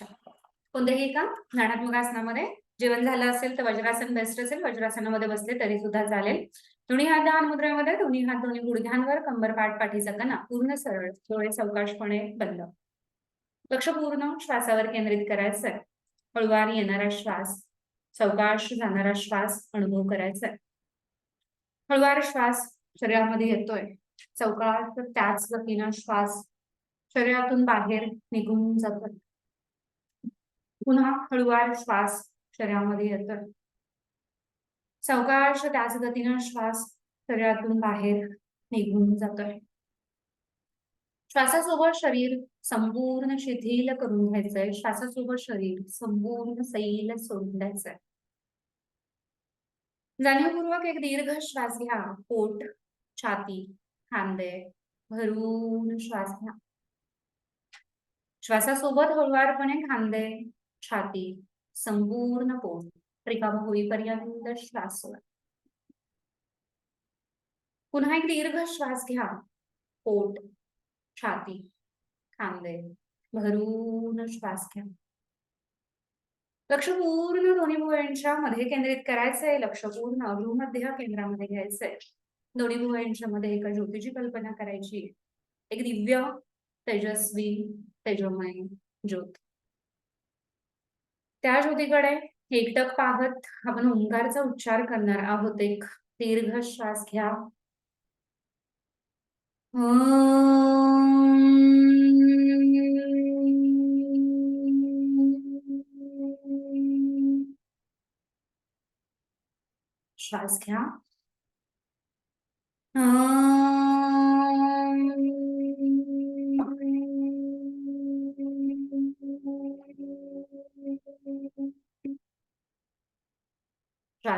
कोणतेही एका नाणात्मक आसनामध्ये? जेवण झालं असेल तर वज्रासन बेस्ट असेल. वज्रासनामध्ये बसले तरी सुद्धा चालेल. दोन्ही हात दहान मुद्रेमध्ये दोन्ही हात दोन्ही गुडघ्यांवर कंबर पाठ पाठीचा कणा. पूर्ण सरळ डोळे सवकाशपणे बंद. लक्ष पूर्ण श्वासावर केंद्रित करायचं. हळुवार येणारा श्वास. सवकाश जाणारा श्वास अनुभव करायचा. हळुवार श्वास शरीरामध्ये येतोय. चौकाश त्याच गतीनं श्वास शरीरातून बाहेर निघून जातोय. पुन्हा हळुवार श्वास शरीरामध्ये येतोय सावकाश त्याच गतीनं श्वास शरीरातून बाहेर निघून जातोय. श्वासासोबत शरीर संपूर्ण शिथिल करून घ्यायचंय. श्वासासोबत शरीर संपूर्ण सैल सोडून द्यायचंय. जाणीवपूर्वक एक दीर्घ श्वास घ्या. पोट छाती खांदे भरून श्वास घ्या. श्वासासोबत हळुवारपणे खांदे छाती संपूर्ण पोट रिकाम होईपर्यंत श्वास पुन्हा एक दीर्घ श्वास घ्या. पोट, छाती, खांदे, भरून श्वास घ्या. लक्ष पूर्ण दोन्ही भुवयांच्या मध्ये केंद्रित करायचंय. लक्ष पूर्ण भूमध्य केंद्रामध्ये घ्यायचंय. दोन्ही भुवयांच्या मध्ये एका ज्योतीची कल्पना करायची. एक दिव्य, तेजस्वी, तेजोमय ज्योत. त्या ज्योतीकडे एकटक पाहत आपण ओंकारचा उच्चार करणार आहोत. एक दीर्घ श्वास घ्या. श्वास घ्या.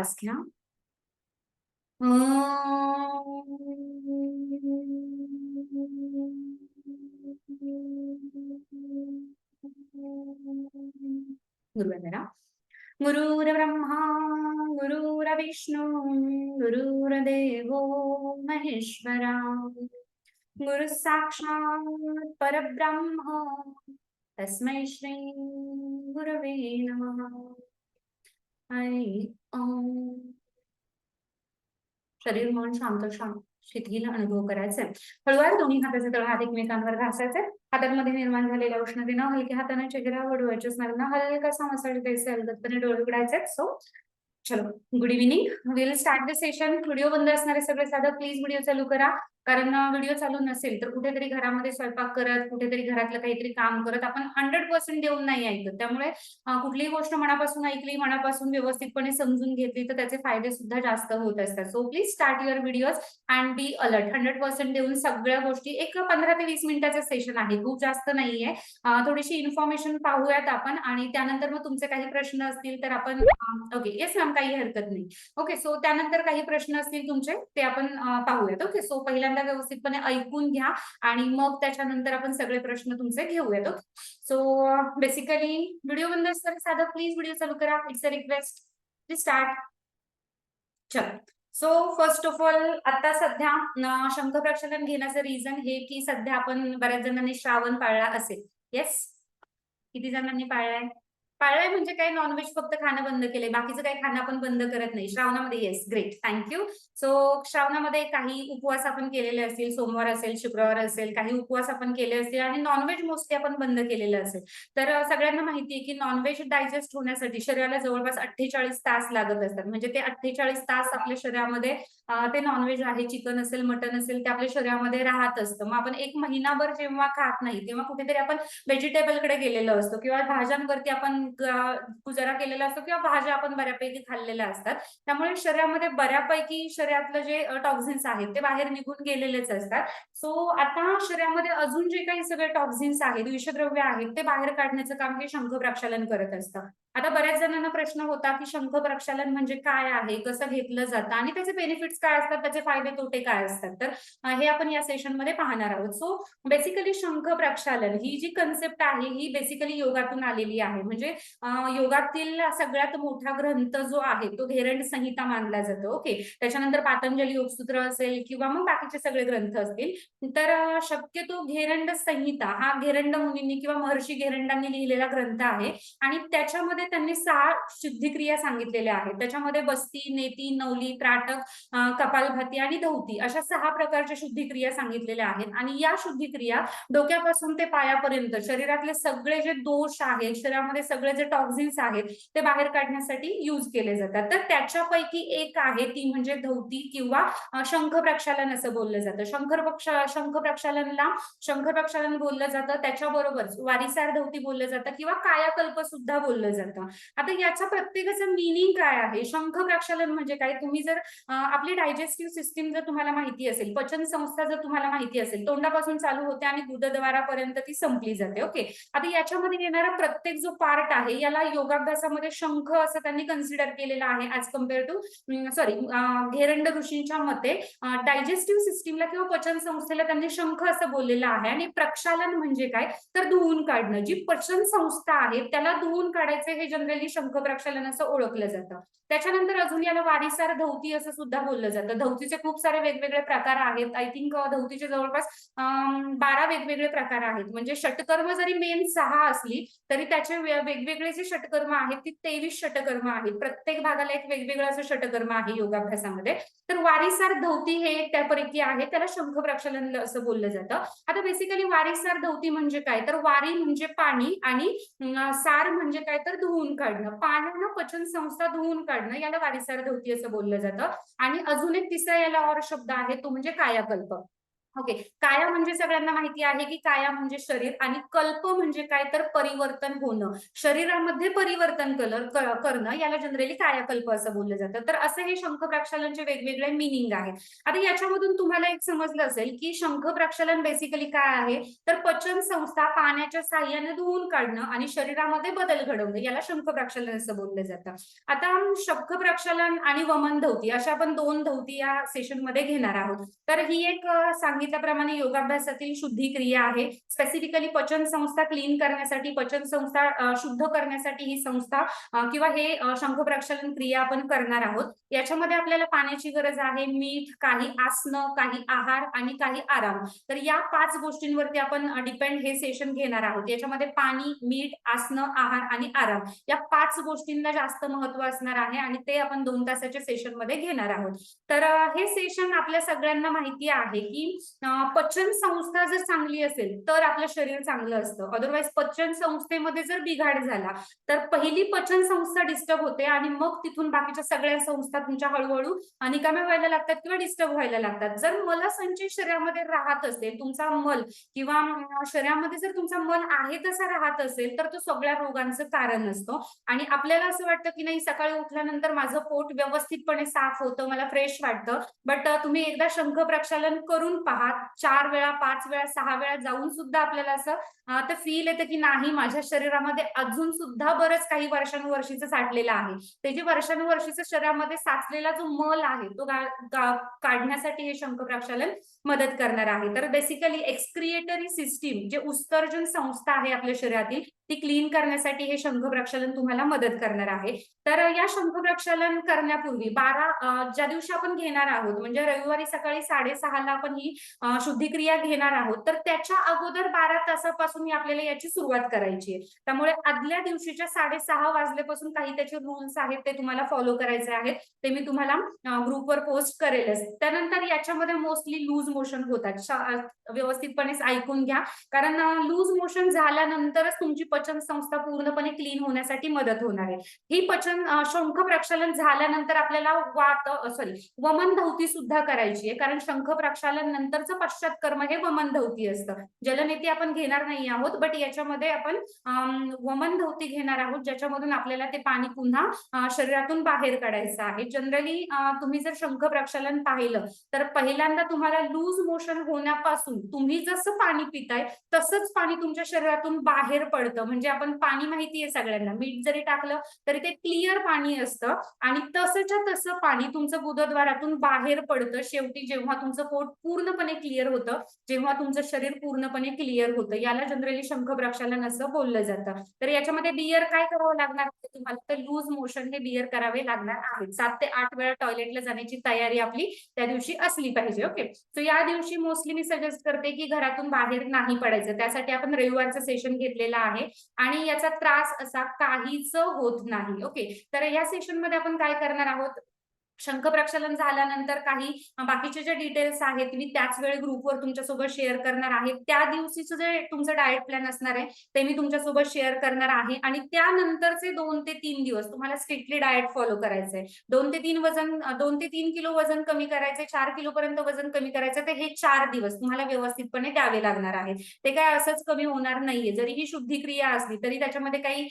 श्वास घ्या गुरुवंदना गुरुर्ब्रह्मा गुरुर्विष्णू गुरुर्देवो महेश्वरा गुरु परब्रह्म तस्मै श्री गुरवे नमः आणि शरीर मन शांत शांत शिथिल अनुभव करायचे. हळूवार दोन्ही हाताचे तळ हात एकमेकांवर घासायचे. हातांमध्ये निर्माण झालेल्या उष्णतेनं हलक्या हाताने चेहरा वडवायच्या स्मरण हलकासा मसाज द्यायचे. अलगदपणे डोळे उघडायचे. सो चलो good evening will start the session video बंद असणारे सगळे साधं प्लीज व्हिडिओ चालू करा. कारण व्हिडिओ चालू नसेल तर कुठेतरी घरामध्ये स्वयंपाक करत कुठेतरी घरातलं काहीतरी काम करत आपण हंड्रेड पर्सेंट देऊन नाही ऐकत. त्यामुळे कुठलीही गोष्ट मनापासून ऐकली मनापासून व्यवस्थितपणे समजून घेतली तर त्याचे फायदे सुद्धा जास्त होत असतात. So please start your videos and be alert hundred percent देऊन सगळ्या गोष्टी एक पंधरा ते वीस मिनिटाचं सेशन आहे. खूप जास्त नाहीये. थोडीशी इन्फॉर्मेशन पाहूयात आपण आणि त्यानंतर मग तुमचे काही प्रश्न असतील तर आपण ओके. येस मॅम काही हरकत नाही. ओके सो त्यानंतर काही प्रश्न असतील तुमचे ते आपण पाहूयात. ओके सो पहिल्या पहिल्यांदा व्यवस्थितपणे ऐकून घ्या आणि मग त्याच्यानंतर आपण सगळे प्रश्न तुमचे घेऊयात सो बेसिकली व्हिडिओ बंद असताना साधं प्लीज व्हिडिओ चालू करा. It's a request please start चल. सो फर्स्ट ऑफ ऑल आता सध्या शंख प्रक्षालन घेण्याचं रिझन हे की सध्या आपण बऱ्याच जणांनी श्रावण पाळला असेल. येस किती जणांनी पाळलाय? पाळलाय म्हणजे काय? नॉनव्हेज फक्त खाणं बंद केलंय. बाकीचं काही खाणं आपण बंद करत नाही. श्रावणामध्ये yes great thank you so श्रावणामध्ये काही उपवास आपण केलेले असतील सोमवार असेल शुक्रवार असेल काही उपवास आपण केले असतील आणि नॉनव्हेज मोस्टली आपण बंद केलेलं असेल. तर सगळ्यांना माहिती आहे की नॉनव्हेज डायजेस्ट होण्यासाठी शरीराला जवळपास अठ्ठेचाळीस तास लागत असतात. म्हणजे ते अठ्ठेचाळीस तास आपल्या शरीरामध्ये ते नॉनव्हेज आहे. चिकन असेल मटन असेल ते आपल्या शरीरामध्ये राहत असतं. मग आपण एक महिनाभर जेव्हा खात नाही तेव्हा कुठेतरी आपण व्हेजिटेबलकडे गेलेलो असतो किंवा भाज्यांवरती आपण गुजारा केलेला असतो किंवा भाज्या आपण बऱ्यापैकी खाल्लेल्या असतात. त्यामुळे शरीरामध्ये बऱ्यापैकी शरीरातलं जे टॉक्झिन्स आहेत ते बाहेर निघून गेलेलेच असतात. सो आता शरीरामध्ये अजून जे काही सगळे टॉक्झिन्स आहेत विषद्रव्य आहेत ते बाहेर काढण्याचं काम हे शंख प्रक्षालन करत असतं. आता बऱ्याच जणांना प्रश्न होता की शंख प्रक्षालन म्हणजे काय आहे कसं घेतलं जातं आणि त्याचे बेनिफिट्स काय असतात त्याचे फायदे तोटे काय असतात? तर हे आपण या सेशनमध्ये पाहणार आहोत. सो बेसिकली शंख प्रक्षालन ही जी कन्सेप्ट आहे ही बेसिकली योगातून आलेली आहे. म्हणजे योगातील सगळ्यात मोठा ग्रंथ जो आहे तो घेरंड संहिता मानला जातो. ओके त्याच्यानंतर पातंजली योगसूत्र असेल किंवा मग बाकीचे सगळे ग्रंथ असतील. तर शक्यतो घेरंड संहिता हा घेरंड मुनींनी किंवा महर्षी घेरंडांनी लिहिलेला ग्रंथ आहे. आणि त्याच्यामध्ये त्यांनी सहा शुद्धिक्रिया सांगितलेल्या आहेत. त्याच्यामध्ये बस्ती नेती नवली त्राटक कपालभाती आणि धौती अशा सहा प्रकारच्या शुद्धिक्रिया सांगितलेल्या आहेत. आणि या शुद्धिक्रिया डोक्यापासून ते पायापर्यंत शरीरातले सगळे जे दोष आहेत शरीरामध्ये सगळे जे टॉक्झिन्स आहेत ते बाहेर काढण्यासाठी युज केले जातात. तर त्याच्यापैकी एक आहे ती म्हणजे धौती किंवा शंख प्रक्षालन असं बोललं जातं. शंकर पक्ष शंख प्रक्षालनला शंख प्रक्षालन बोललं जातं. त्याच्याबरोबर वारिसार धौती बोललं जातं किंवा कायाकल्प सुद्धा बोललं जातं. आता याचा प्रत्येकाचं मिनिंग काय आहे? शंख प्रक्षालन म्हणजे काय? तुम्ही जर आपली डायजेस्टिव्ह सिस्टीम जर तुम्हाला माहिती असेल पचन संस्था जर तुम्हाला माहिती असेल तोंडापासून चालू होते आणि गुदद्वारापर्यंत ती संपली जाते ओके? आता याच्यामध्ये येणारा प्रत्येक जो पार्ट आहे याला योगाभ्यासामध्ये शंख असं त्यांनी कन्सिडर केलेलं आहे as compare to sorry Gheranda ऋषींच्या मते डायजेस्टिव्ह सिस्टीमला किंवा पचन संस्थेला त्यांनी शंख असं बोललेलं आहे आणि प्रक्षालन म्हणजे काय? तर धुवून काढणं. जी पचन संस्था आहे त्याला धुवून काढायचे हे जनरली शंख प्रक्षालन असं ओळखलं जातं. त्याच्यानंतर अजून याला वारिसार धौती असं सुद्धा बोललं जातं. धौतीचे खूप सारे वेगवेगळे प्रकार आहेत. आय थिंक धवतीचे जवळपास बारा वेगवेगळे प्रकार आहेत. म्हणजे षटकर्म जरी मेन सहा असली तरी त्याचे वेगवेगळे जे षटकर्म आहेत ती तेवीस षटकर्म आहेत. प्रत्येक भागाला एक वेगवेगळं असं षटकर्म आहे योगाभ्यासामध्ये. तर वारिसार धौती हे एक त्यापैकी आहे. त्याला शंख प्रक्षालन असं बोललं जातं. आता बेसिकली वारिसार धौती म्हणजे काय? तर वारी म्हणजे पाणी आणि सार म्हणजे काय? तर धुवून काढणं पाण्यानं पचन संस्था धुवून काढणं याला वारिसार धोती असं बोललं जातं. आणि अजून एक तिसरा याला और शब्द आहे तो म्हणजे कायाकल्प. ओके. काया म्हणजे सगळ्यांना माहिती आहे की काया म्हणजे शरीर आणि कल्प म्हणजे काय? तर परिवर्तन होणं. शरीरामध्ये परिवर्तन कलर करणं याला जनरली कायाकल्प असं बोललं जातं. तर असं हे शंख प्रक्षालनचे वेगवेगळे मिनिंग आहेत. आता याच्यामधून तुम्हाला एक समजलं असेल की शंख प्रक्षालन बेसिकली काय आहे? तर पचन संस्था पाण्याच्या साह्याने धुवून काढणं आणि शरीरामध्ये बदल घडवणं याला शंख प्रक्षालन असं बोललं जातं. आता शंख प्रक्षालन आणि वमन धौती अशा आपण दोन धौती या सेशनमध्ये घेणार आहोत. तर ही एक अ, सांगितल्याप्रमाणे योगाभ्यासातील शुद्धी क्रिया आहे. स्पेसिफिकली पचन संस्था क्लीन करण्यासाठी पचन संस्था शुद्ध करण्यासाठी ही संस्था किंवा हे शंख प्रक्षालन क्रिया आपण करणार आहोत. याच्यामध्ये आपल्याला पाण्याची गरज आहे मीठ काही आसनं काही आहार आणि काही आराम. तर या पाच गोष्टींवरती आपण डिपेंड हे सेशन घेणार आहोत. याच्यामध्ये पाणी मीठ आसनं आहार आणि आराम. या पाच गोष्टींना जास्त महत्त्व असणार आहे आणि ते आपण दोन तासाच्या सेशनमध्ये घेणार आहोत. तर हे सेशन आपल्या सगळ्यांना माहिती आहे की पचन संस्था जर चांगली असेल तर आपलं शरीर चांगलं असतं. अदरवाईज पचन संस्थेमध्ये जर बिघाड झाला तर पहिली पचन संस्था डिस्टर्ब होते आणि मग तिथून बाकीच्या सगळ्या संस्था तुमच्या हळूहळू निकाम्या व्हायला लागतात किंवा डिस्टर्ब व्हायला लागतात. जर मल संचय शरीरामध्ये राहत असेल तुमचा मल किंवा शरीरामध्ये जर तुमचा मल आहे तसा राहत असेल तर तो सगळ्या रोगांचं कारण असतो आणि आपल्याला असं वाटतं की नाही सकाळी उठल्यानंतर माझं पोट व्यवस्थितपणे साफ होतं मला फ्रेश वाटतं. बट तुम्ही एकदा शंख प्रक्षालन करून पहा. चार वेळा पाच वेळा सहा वेळा जाऊन सुद्धा आपल्याला असं आता फील येतं की नाही माझ्या शरीरामध्ये अजून सुद्धा बरंच काही वर्षानुवर्षीचं साठलेलं आहे. ते जे वर्षानुवर्षीचं शरीरामध्ये साचलेला जो मल आहे तो काढण्यासाठी हे शंख प्रक्षालन मदत करणार आहे. तर बेसिकली एक्सक्रिएटरी सिस्टीम जे उत्सर्जन संस्था आहे आपल्या शरीरातील ती क्लीन करण्यासाठी हे शंख प्रक्षालन तुम्हाला मदत करणार आहे. तर या शंख प्रक्षालन करण्यापूर्वी बारा ज्या दिवशी आपण घेणार आहोत म्हणजे रविवारी सकाळी साडेसहाला आपण ही शुद्धिक्रिया घेणार आहोत तर त्याच्या अगोदर बारा तासापासून आपल्याला याची सुरुवात करायची आहे. त्यामुळे आदल्या दिवशीच्या साडेसहा वाजल्यापासून काही त्याचे रूल्स आहेत ते तुम्हाला फॉलो करायचे आहेत ते मी तुम्हाला ग्रुपवर पोस्ट करेलच. त्यानंतर याच्यामध्ये मोस्टली लूज मोशन होतात. व्यवस्थितपणे ऐकून घ्या. कारण लूज मोशन झाल्यानंतरच तुमची पचन संस्था पूर्णपणे क्लीन होण्यासाठी मदत होणार आहे. ही पचन शंख प्रक्षालन झाल्यानंतर आपल्याला वात सॉरी वमन धौती सुद्धा करायची आहे. कारण शंख प्रक्षालन नंतरचं पश्चात कर्म हे वमन धौती असतं. जलनेती आपण घेणार नाही आहोत बट याच्यामध्ये आपण वमन धौती घेणार आहोत ज्याच्यामधून आपल्याला ते पाणी पुन्हा शरीरातून बाहेर काढायचं आहे. जनरली तुम्ही जर शंख प्रक्षालन पाहिलं तर पहिल्यांदा तुम्हाला लूज लूज मोशन होण्यापासून तुम्ही जसं पाणी पिताय तसंच पाणी तुमच्या शरीरातून बाहेर पडतं. म्हणजे आपण पाणी माहितीये सगळ्यांना. मीठ जरी टाकलं तरी ते क्लिअर पाणी असतं आणि तसंच्या तसं पाणी तुमचं बुधद्वारातून बाहेर पडतं. शेवटी जेव्हा तुमचं पोट पूर्णपणे क्लिअर होतं जेव्हा तुमचं शरीर पूर्णपणे क्लिअर होतं. याला जनरली शंख प्रक्षालन असं बोललं जातं. तर याच्यामध्ये बियर काय करावं लागणार तुम्हाला? तर लूज मोशन हे बियर करावे लागणार आहे सात ते आठ वेळा टॉयलेटला जाण्याची तयारी आपली त्या दिवशी असली पाहिजे ओके सो या त्या दिवशी मोस्टली मी सजेस्ट करते की घरातून बाहेर नाही पडायचं. त्यासाठी आपण रविवारचं सेशन घेतलेलं आहे आणि याचा त्रास असा काहीच होत नाही. ओके तर या सेशनमध्ये आपण काय करणार आहोत? शंख प्रक्षालन झाल्यानंतर काही बाकीचे जे डिटेल्स आहेत मी त्याच वेळी ग्रुपवर तुमच्यासोबत शेअर करणार आहे. त्या दिवशीचं जे तुमचं डाएट प्लॅन असणार आहे ते मी तुमच्यासोबत शेअर करणार आहे. आणि त्यानंतरचे दोन ते तीन दिवस तुम्हाला स्ट्रिक्टली डाएट फॉलो करायचंय. दोन ते तीन वजन दोन ते तीन किलो वजन कमी करायचंय चार किलोपर्यंत वजन कमी करायचं तर हे चार दिवस तुम्हाला व्यवस्थितपणे द्यावे लागणार आहेत ते काय असंच कमी होणार नाहीये. जरी ही शुद्धी क्रिया असली तरी त्याच्यामध्ये काही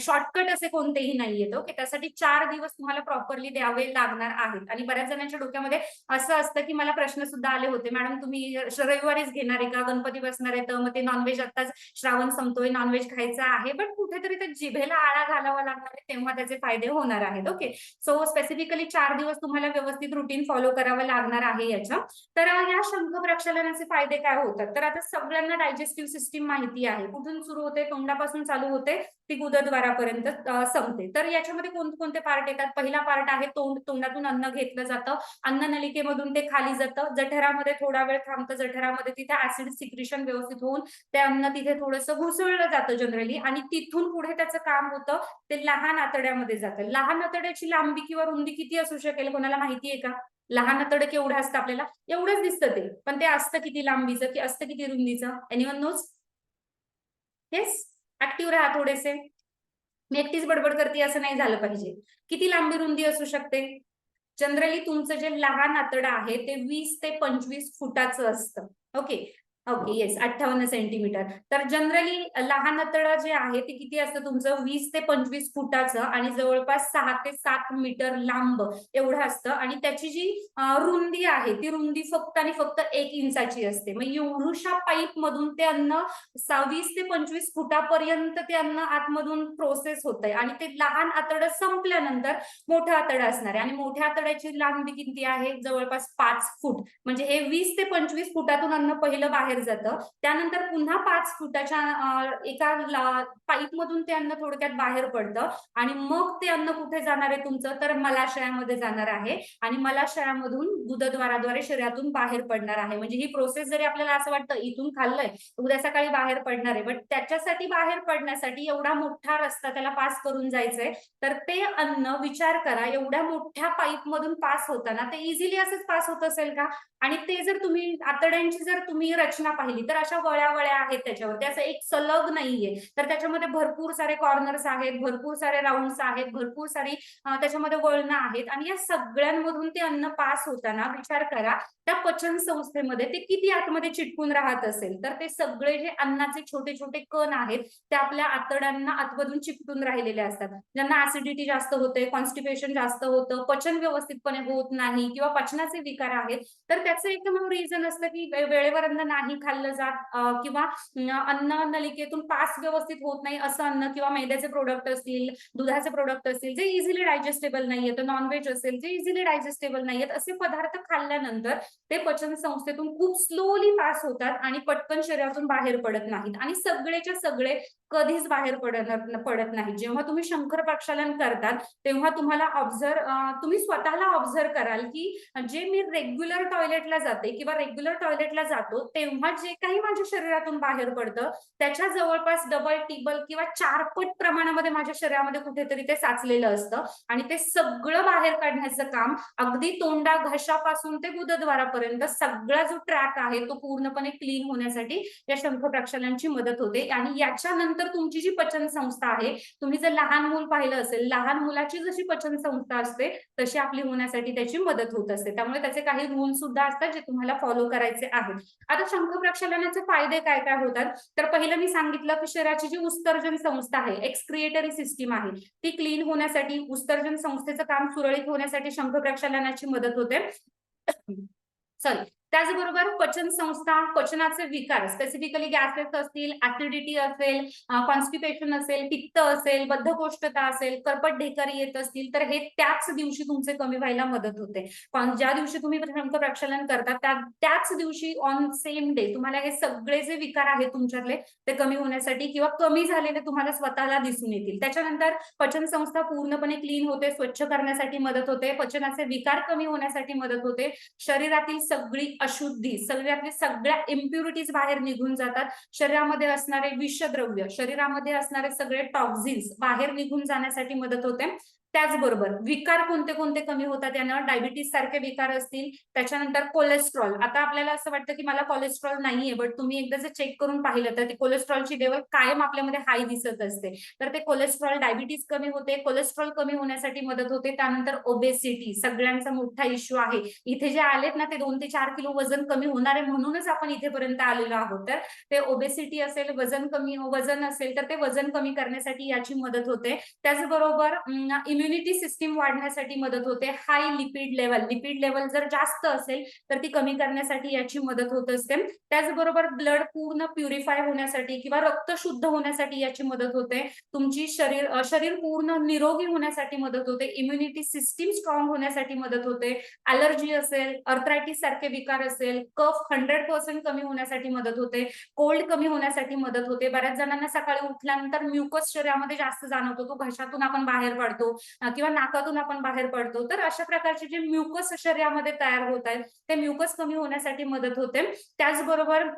शॉर्टकट असे कोणतेही नाहीयेत ओके? त्यासाठी चार दिवस तुम्हाला प्रॉपरली द्यावे लागणार आहेत. आणि बऱ्याच जणांच्या डोक्यामध्ये असं असतं की मला प्रश्न सुद्धा आले होते मॅडम तुम्ही रविवारीच घेणार आहे का? गणपती बसणार आहे. तर मग ते नॉनव्हेज आताच श्रावण संपतोय नॉनव्हेज खायचं आहे बट कुठेतरी त्या जिभेला आळा घालावा लागणार आहे तेव्हा त्याचे फायदे होणार आहेत. ओके सो स्पेसिफिकली चार दिवस तुम्हाला व्यवस्थित रुटीन फॉलो करावं लागणार आहे याच्या तर या शंख प्रक्षालनाचे फायदे काय होतात? तर आता सगळ्यांना डायजेस्टिव्ह सिस्टीम माहिती आहे. कुठून सुरू होते? तोंडापासून चालू होते? ती गुदद्वारापर्यंत संपते. तर याच्यामध्ये कोणते पार्ट येतात? पहिला पार्ट आहे तोंड. तोंडातून अन्न घेतलं जातं. अन्न नलिकेमधून ते खाली जातं. जठरामध्ये थोडा वेळ थांबतं. जठरामध्ये तिथे ऍसिड सिक्रिशन व्यवस्थित होऊन ते अन्न तिथे थोडंसं घुसळलं जातं जनरली आणि तिथून पुढे त्याचं काम होतं ते लहान आतड्यामध्ये जातं. लहान आतड्याची लांबी किंवा रुंदी किती असू शकेल? कोणाला माहिती आहे का? लहान आतड केवढं असतं आपल्याला? एवढंच दिसतं ते. पण ते असतं किती लांबीचं? की असतं किती रुंदीचं? एनिवन नोज येस ऍक्टिव्ह राहा थोडेसे. मी एकटीच बडबड करते असं नाही झालं पाहिजे. किती लांबी रुंदी असू शकते? जनरली तुमचं जे लहान आतडं आहे ते वीस ते पंचवीस फुटाचं असतं. ओके? ओके येस अठ्ठावन्न सेंटीमीटर. तर जनरली लहान आतडा जे आहे ते किती असतं तुमचं? वीस ते पंचवीस फुटाचं आणि जवळपास सहा ते सात मीटर लांब एवढं असतं. आणि त्याची जी रुंदी आहे ती रुंदी फक्त आणि फक्त एक इंचाची असते. मग एवढूशा पाईप मधून ते अन्न वीस ते पंचवीस फुटापर्यंत ते अन्न आतमधून प्रोसेस होत आहे आणि ते लहान आतड संपल्यानंतर मोठं आतड असणार आहे. आणि मोठ्या आतड्याची लांबी किती आहे? जवळपास पाच फूट. म्हणजे हे वीस ते पंचवीस फुटातून अन्न पहिलं बाहेर जातं. त्यानंतर पुन्हा पाच फुटाच्या एका पाईप मधून ते अन्न थोडक्यात बाहेर पडतं. आणि मग ते अन्न कुठे जाणार आहे तुमचं? तर मलाशयामध्ये जाणार आहे. आणि मलाशयामधून दुधद्वाराद्वारे शरीरातून बाहेर पडणार आहे. म्हणजे ही प्रोसेस जरी आपल्याला असं वाटतं इथून खाल्लंय उद्या सकाळी बाहेर पडणार आहे. बट त्याच्यासाठी बाहेर पडण्यासाठी एवढा मोठा रस्ता त्याला पास करून जायचंय. तर ते अन्न विचार करा एवढ्या मोठ्या पाईप मधून पास होताना ते इझिली असंच पास होत असेल का? आणि ते जर तुम्ही आतड्यांची जर तुम्ही रचना पाहिली तर अशा वळ्या वळ्या आहेत त्याच्यावरती. असं एक सलग नाहीये. तर त्याच्यामध्ये भरपूर सारे कॉर्नर्स आहेत भरपूर सारे राऊंड आहेत भरपूर सारी त्याच्यामध्ये वळणं आहेत. आणि या सगळ्यांमधून ते अन्न पास होताना विचार करा त्या पचन संस्थेमध्ये ते किती आतमध्ये चिटकून राहत असेल? तर ते सगळे जे अन्नाचे छोटे छोटे कण आहेत ते आपल्या आतड्यांना आतमधून चिकटून राहिलेले असतात. ज्यांना ऍसिडिटी जास्त होते कॉन्स्टिपेशन जास्त होतं पचन व्यवस्थितपणे होत नाही किंवा पचनाचे विकार आहेत तर त्याचं एकदम रिझन असतं की वेळेवर अन्न नाही खाल्लं जात किंवा अन्न नलिकेतून पास व्यवस्थित होत नाही असं अन्न किंवा मैद्याचे प्रोडक्ट असतील दुधाचे प्रोडक्ट असतील जे इझिली डायजेस्टेबल नाहीये तर नॉनव्हेज असेल जे इझिली डायजेस्टेबल नाहीयेत असे पदार्थ खाल्ल्यानंतर ते पचन संस्थेतून खूप स्लोली पास होतात आणि पटकन शरीरातून बाहेर पडत नाहीत. आणि सगळेच्या सगळे कधीच बाहेर पडत पडत नाही जेव्हा तुम्ही शंकर प्रक्षालन करतात तेव्हा तुम्हाला ऑब्झर्व तुम्ही स्वतःला ऑब्झर्व कराल की जे मी रेग्युलर टॉयलेटला जाते किंवा रेग्युलर टॉयलेटला जातो तेव्हा जे काही माझ्या शरीरातून बाहेर पडतं त्याच्या जवळपास डबल टिबल किंवा चारपट प्रमाणामध्ये माझ्या शरीरामध्ये कुठेतरी ते साचलेलं असतं. आणि ते सगळं बाहेर काढण्याचं काम अगदी तोंडा घशापासून ते गुदद्वारापर्यंत सगळा जो ट्रॅक आहे तो पूर्णपणे क्लीन होण्यासाठी या शंख प्रक्षालनाची मदत होते. आणि याच्यानंतर तुमची जी पचन संस्था आहे तुम्ही जर लहान मूल पाहिलं असेल लहान मुलाची जशी पचन संस्था असते तशी आपली होण्यासाठी त्याची मदत होत असते. त्यामुळे त्याचे काही रूल सुद्धा असतात जे तुम्हाला फॉलो करायचे आहेत. आता शंख प्रक्षालनाचे फायदे काय काय होतात? तर पहिलं मी सांगितलं की शरीराची जी उत्सर्जन संस्था आहे एक्सक्रिएटरी सिस्टीम आहे ती क्लीन होण्यासाठी उत्सर्जन संस्थेचं काम सुरळीत होण्यासाठी शंख प्रक्षालनाची मदत होते. सॉरी त्याचबरोबर पचन संस्था पचनाचे विकार स्पेसिफिकली गॅसेस असतील ऍसिडिटी असेल कॉन्स्टिपेशन असेल पित्त असेल बद्धकोष्ठता असेल कर्पट ढेकरी येत असतील तर हे त्याच दिवशी तुमचे कमी व्हायला मदत होते. पण ज्या दिवशी तुम्ही शंख प्रक्षालन करता त्या त्याच दिवशी ऑन सेम डे तुम्हाला हे सगळे जे विकार आहेत तुमच्यातले ते कमी होण्यासाठी किंवा कमी झालेले तुम्हाला स्वतःला दिसून येतील. त्याच्यानंतर पचन संस्था पूर्णपणे क्लीन होते स्वच्छ करण्यासाठी मदत होते पचनाचे विकार कमी होण्यासाठी मदत होते. शरीरातील सगळी अशुद्धी शरीरातली सगळ्या इम्प्युरिटीज बाहेर निघून जातात. शरीरामध्ये असणारे विषद्रव्य शरीरामध्ये असणारे सगळे टॉक्झिन्स बाहेर निघून जाण्यासाठी मदत होते. त्याचबरोबर विकार कोणते कोणते कमी होतात यानं डायबिटीस सारखे विकार असतील त्याच्यानंतर कोलेस्ट्रॉल आता आपल्याला असं वाटतं की मला कोलेस्ट्रॉल नाहीये बट तुम्ही एकदा जर चेक करून पाहिलं तर ते कोलेस्ट्रॉलची लेवल कायम आपल्यामध्ये हाय दिसत असते. तर ते कोलेस्ट्रॉल डायबिटीस कमी होते कोलेस्ट्रॉल कमी होण्यासाठी मदत होते त्यानंतर ओबेसिटी सगळ्यांचा मोठा इश्यू आहे. इथे जे आलेत ना ते दोन ते चार किलो वजन कमी होणार आहे म्हणूनच आपण इथेपर्यंत आलेलो आहोत. तर ते ओबेसिटी असेल वजन कमी वजन असेल तर ते वजन कमी करण्यासाठी याची मदत होते. त्याचबरोबर इम्युनिटी सिस्टीम वाढण्यासाठी मदत होते. High lipid level lipid level जर जास्त असेल तर ती कमी करण्यासाठी याची मदत होत असते. त्याचबरोबर ब्लड पूर्ण प्युरिफाय होण्यासाठी किंवा रक्त शुद्ध होण्यासाठी याची मदत होते. तुमची शरीर शरीर पूर्ण निरोगी होण्यासाठी मदत होते. इम्युनिटी सिस्टीम स्ट्रॉंग होण्यासाठी मदत होते. अलर्जी असेल अर्थरायटिस सारखे विकार असेल कफ हंड्रेड पर्सेंट कमी होण्यासाठी मदत होते. कोल्ड कमी होण्यासाठी मदत होते. बऱ्याच जणांना सकाळी उठल्यानंतर म्युकस शरीरामध्ये जास्त जाणवतो. तो घशातून आपण बाहेर पडतो. किंवा नाकातून आपण बाहेर पडतो तर अशा प्रकारचे जे म्युकस शरीरामध्ये तयार होत आहेत ते म्युकस कमी होण्यासाठी मदत होते. त्याचबरोबर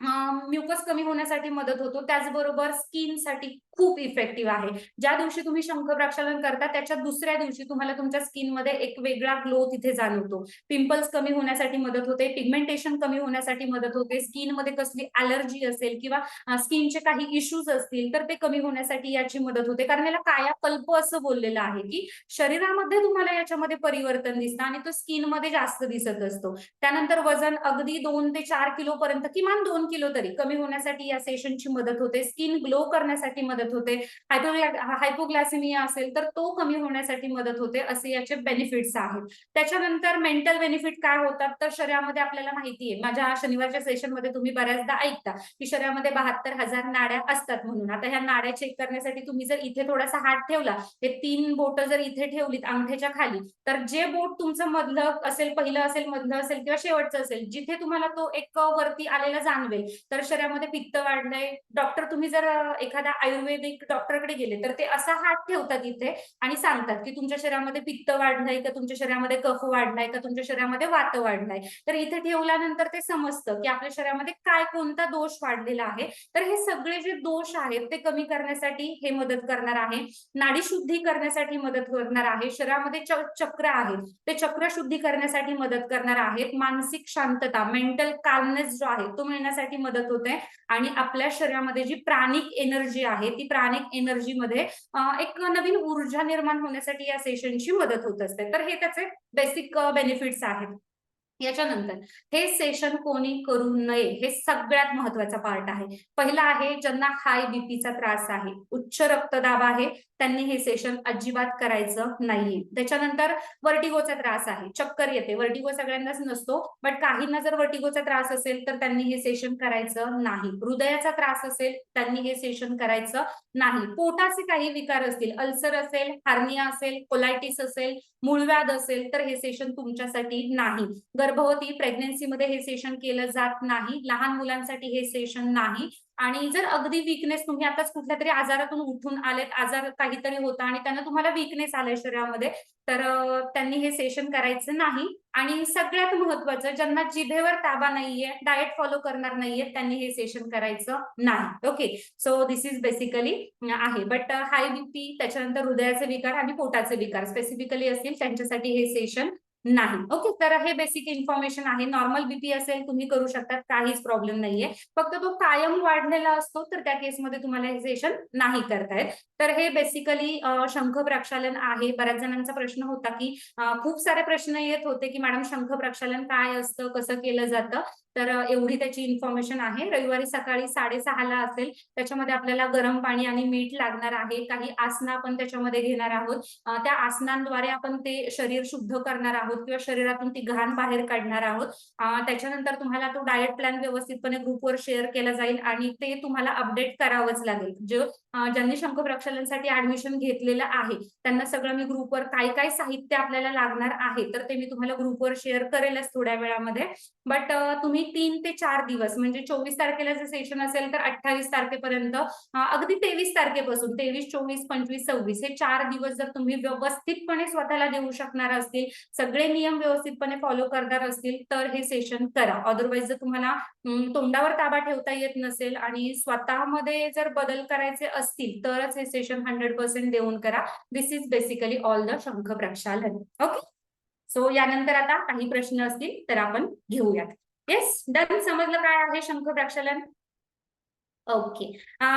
म्युकस कमी होण्यासाठी मदत होतो. त्याचबरोबर स्किनसाठी खूप इफेक्टिव्ह आहे. ज्या दिवशी तुम्ही शंख प्रक्षालन करता त्याच्या दुसऱ्या दिवशी तुम्हाला तुमच्या स्किनमध्ये एक वेगळा ग्लो तिथे जाणवतो. पिंपल्स कमी होण्यासाठी मदत होते पिगमेंटेशन कमी होण्यासाठी मदत होते. स्किनमध्ये कसली अलर्जी असेल किंवा स्किनचे काही इश्यूज असतील तर ते कमी होण्यासाठी याची मदत होते. कारण याला कायाकल्प असं बोललेलं आहे की शरीरामध्ये तुम्हाला याच्यामध्ये परिवर्तन दिसतं आणि तो स्किनमध्ये जास्त दिसत असतो. त्यानंतर वजन अगदी दोन ते चार किलो पर्यंत किमान दोन किलो तरी कमी होण्यासाठी या सेशनची मदत होते. स्किन ग्लो करण्यासाठी मदत होते. हायपोग्लासिमिया असेल तर तो कमी होण्यासाठी मदत होते असे याचे बेनिफिट्स आहेत. त्याच्यानंतर मेंटल बेनिफिट काय होतात? तर शरीरामध्ये आपल्याला माहिती आहे. माझ्या शनिवारच्या सेशनमध्ये तुम्ही बऱ्याचदा ऐकता की शरीरामध्ये बहात्तर हजार नाड्या असतात म्हणून. आता ह्या नाड्या चेक करण्यासाठी तुम्ही जर इथे थोडासा हात ठेवला हे तीन बोट जर इथे ठेवलीत अंगठ्याच्या खाली तर जे बोट तुमचं मधलं असेल पहिलं असेल मधलं असेल किंवा शेवटचं असेल जिथे तुम्हाला तो एक वरती आलेला जाणवेल तर शरीरामध्ये पित्त वाढलंय. डॉक्टर तुम्ही जर एखादा आयुर्वेद आयुर्वेदिक डॉक्टरकडे गेले तर ते असा हात ठेवतात इथे आणि सांगतात की तुमच्या शरीरामध्ये पित्त वाढलंय का तुमच्या शरीरामध्ये कफ वाढलाय का तुमच्या शरीरामध्ये वात वाढलाय? तर इथे ठेवल्यानंतर ते समजतं की आपल्या शरीरामध्ये काय कोणता दोष वाढलेला आहे. तर हे सगळे जे दोष आहेत ते कमी करण्यासाठी हे मदत करणार आहे. नाडी शुद्धी करण्यासाठी मदत करणार आहे. शरीरामध्ये चक्र आहेत ते चक्र शुद्धी करण्यासाठी मदत करणार आहेत. मानसिक शांतता मेंटल कालनेस जो आहे तो मिळण्यासाठी मदत होते आणि आपल्या शरीरामध्ये जी प्राणिक एनर्जी आहे ती प्राणिक एनर्जीमध्ये एक नवीन ऊर्जा निर्माण होण्यासाठी या सेशनची मदत होत असते. तर हे त्याचे बेसिक बेनिफिट्स आहेत. याच्यानंतर हे सेशन कोणी करू नये हे सगळ्यात महत्त्वाचा पार्ट आहे. पहिला आहे ज्यांना हाय बीपीचा त्रास आहे. उच्च रक्तदाब आहे. त्यांनी हे सेशन अजिबात करायचं नाहीये. त्याच्यानंतर वर्टिगोचा त्रास आहे. चक्कर येते. वर्टिगो सगळ्यांनाच नसतो बट काहींना जर वर्टिगोचा त्रास असेल तर त्यांनी हे सेशन करायचं नाही. हृदयाचा त्रास असेल त्यांनी हे सेशन करायचं नाही. पोटाचे काही विकार असतील अल्सर असेल हार्निया असेल कोलायटिस असेल मूळव्याध असेल तर हे सेशन तुमच्यासाठी नाही. गर्भवती प्रेग्नेन्सीमध्ये हे सेशन केलं जात नाही. लहान मुलांसाठी हे सेशन नाही. आणि जर अगदी विकनेस तुम्ही आताच कुठल्या तरी आजारातून उठून आलेत आजार काहीतरी होता आणि त्यांना तुम्हाला विकनेस आलाय शरीरामध्ये तर त्यांनी हे सेशन करायचं नाही. आणि सगळ्यात महत्वाचं ज्यांना जिभेवर ताबा नाहीये डाएट फॉलो करणार नाहीये त्यांनी हे सेशन करायचं नाही. Okay so this is basically आहे. बट हाय बीपी त्याच्यानंतर हृदयाचे विकार आणि पोटाचे विकार स्पेसिफिकली असतील त्यांच्यासाठी हे सेशन नाही. ओके तर हे बेसिक इन्फॉर्मेशन आहे. नॉर्मल बीपी असेल तुम्ही करू शकता काहीच प्रॉब्लेम नाहीये. फक्त तो कायम वाढलेला असतो तर त्या केसमध्ये तुम्हाला हे सेशन नाही करतायत तर हे बेसिकली शंख प्रक्षालन आहे. बऱ्याच जणांचा प्रश्न होता की खूप सारे प्रश्न येत होते की मॅडम शंख प्रक्षालन काय असतं? कसं केलं जातं? तर एवढी त्याची इन्फॉर्मेशन आहे. रविवारी सकाळी साडेसहाला असेल त्याच्यामध्ये आपल्याला गरम पाणी आणि मीठ लागणार आहे. काही आसनं आपण त्याच्यामध्ये घेणार आहोत. त्या आसनांद्वारे आपण ते शरीर शुद्ध करणार आहोत. किंवा शरीरातून ती घाण बाहेर काढणार आहोत. त्याच्यानंतर तुम्हाला तो डाएट प्लॅन व्यवस्थितपणे ग्रुपवर शेअर केला जाईल आणि ते तुम्हाला अपडेट करावंच लागेल. जो ज्यांनी शंख प्रक्षालनसाठी ऍडमिशन घेतलेलं आहे त्यांना सगळं मी ग्रुपवर काय काय साहित्य आपल्याला लागणार आहे तर ते मी तुम्हाला ग्रुपवर शेअर करेलच थोड्या वेळामध्ये. बट तुम्ही तीन ते चार दिवस म्हणजे चोवीस तारखेला जे सेशन असेल तर अठ्ठावीस तारखेपर्यंत अगदी तेवीस तारखेपासून तेवीस चोवीस पंचवीस सव्वीस हे चार दिवस जर तुम्ही व्यवस्थितपणे स्वतःला देऊ शकणार असतील सगळे नियम व्यवस्थितपणे फॉलो करणार असतील तर हे सेशन करा. अदरवाईज जर तुम्हाला तोंडावर ताबा ठेवता येत नसेल आणि स्वतःमध्ये जर बदल करायचे असतील तरच हे सेशन हंड्रेड पर्सेंट देऊन करा. This is basically all the Shankh Prakshalan. Okay so यानंतर आता काही प्रश्न असतील तर आपण घेऊयात. येस डन समजलं काय आहे शंख प्रक्षालन? ओके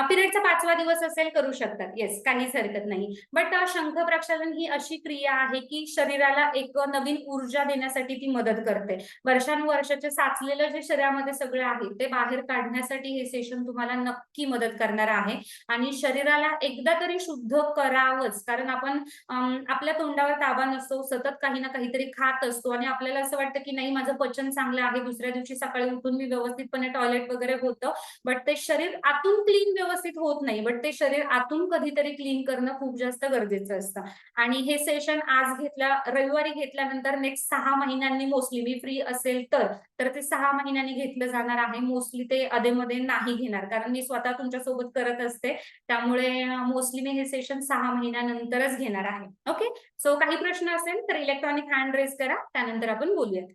पिरियडचा पाचवा दिवस असेल करू शकतात. येस काहीच हरकत नाही. बट शंख प्रक्षालन ही अशी क्रिया आहे की शरीराला एक नवीन ऊर्जा देण्यासाठी ती मदत करते. वर्षानुवर्षाचे साचलेलं जे शरीरामध्ये सगळं आहे ते बाहेर काढण्यासाठी हे सेशन तुम्हाला नक्की मदत करणार आहे. आणि शरीराला एकदा तरी शुद्ध करावंच. कारण आपण आपल्या तोंडावर ताबा नसतो सतत काही ना काहीतरी खात असतो आणि आपल्याला असं वाटतं की नाही माझं पचन चांगलं आहे. दुसऱ्या दिवशी सकाळी उठून मी व्यवस्थितपणे टॉयलेट वगैरे होतं. बट ते शरीर आतून क्लीन व्यवस्थित होत नाही बट ते शरीर आतून कधीतरी क्लीन करणं खूप जास्त गरजेचं असतं. आणि हे सेशन आज घेतल्या रविवारी घेतल्यानंतर नेक्स्ट सहा महिन्यांनी मोस्टली मी फ्री असेल तर तर ते सहा महिन्यांनी घेतलं जाणार आहे. मोस्टली ते अधेमध्ये नाही घेणार कारण मी स्वतः तुमच्यासोबत करत असते. त्यामुळे मोस्टली मी हे सेशन सहा महिन्यानंतरच घेणार आहे. ओके सो काही प्रश्न असेल तर इलेक्ट्रॉनिक हँड रेस करा त्यानंतर आपण बोलूयात.